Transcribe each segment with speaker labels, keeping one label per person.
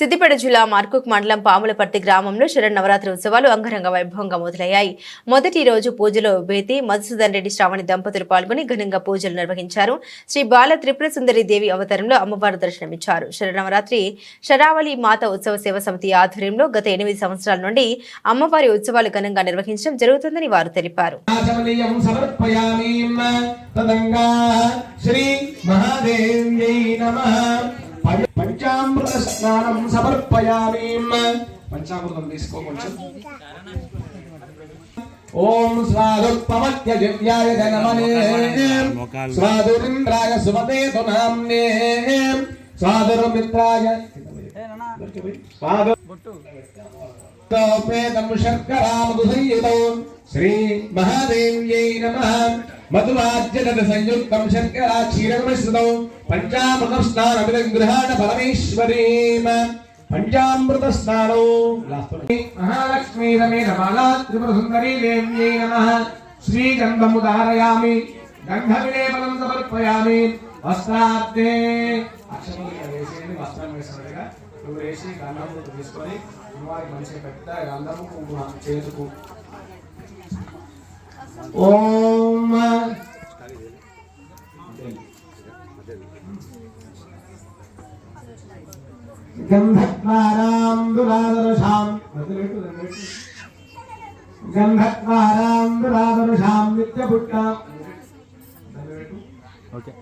Speaker 1: సిద్దిపేట జిల్లా మార్కుక్ మండలం పాములపర్తి గ్రామంలో శరన్నవరాత్రి ఉత్సవాలు అంగరంగ వైభవంగా మొదలయ్యాయి. మొదటి రోజు పూజలో బేతి మధుసూదన్ రెడ్డి శ్రావణి దంపతులు పాల్గొని ఘనంగా పూజలు నిర్వహించారు. శ్రీ బాల త్రిపుర సుందరి దేవి అవతారంలో అమ్మవారు దర్శనమిచ్చారు. శరన్నవరాత్రి శరావళి మాత ఉత్సవ సేవ సమితి ఆధ్వర్యంలో గత ఎనిమిది సంవత్సరాల నుండి అమ్మవారి ఉత్సవాలు ఘనంగా నిర్వహించడం జరుగుతుందని వారు తెలిపారు.
Speaker 2: శ్రీ నమః. పంచామృత స్నానం సమర్పయామి. పంచామృతం తీసుకో కొంచెం. ఓం స్వాదుపమత్య దివ్యాయ ధనమనే. స్వాదురింద్రాయ సుమతే నామ్నే స్వాదుర్మిత్రాయ. శ్రీ మహాదేవ్యై నమః? మధువాద్యత సంయుక్తం శర్కరా క్షీరమిశ్రితం పంచామృత స్నానమిదం గృహాణ పరమేశ్వరీం. పంచామృత స్నానం మహాలక్ష్మీ రమేణ బాలా త్రిపుర సుందరీ దేవ్యై నమః. శ్రీగంధము ధారయామి గంధవిలేపనం సమర్పయామి వస్త్రార్థే. అక్షములు ఇక్కడ వేసేయండి వస్త్రం వేసినట్టుగా నువ్వు వేసి గంధము తీసుకొని అమ్మవారికి మంచిగా పెద్ద గంధము కుంకుమ చేతుకు. ఓం గంధద్వారాం దురాదర్శాం గంధద్వారాం దురాదర్శాం నిత్యపుట్ట
Speaker 3: ఓకే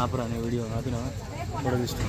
Speaker 3: ఆపురా వీడియో ఆపినా తీసుకో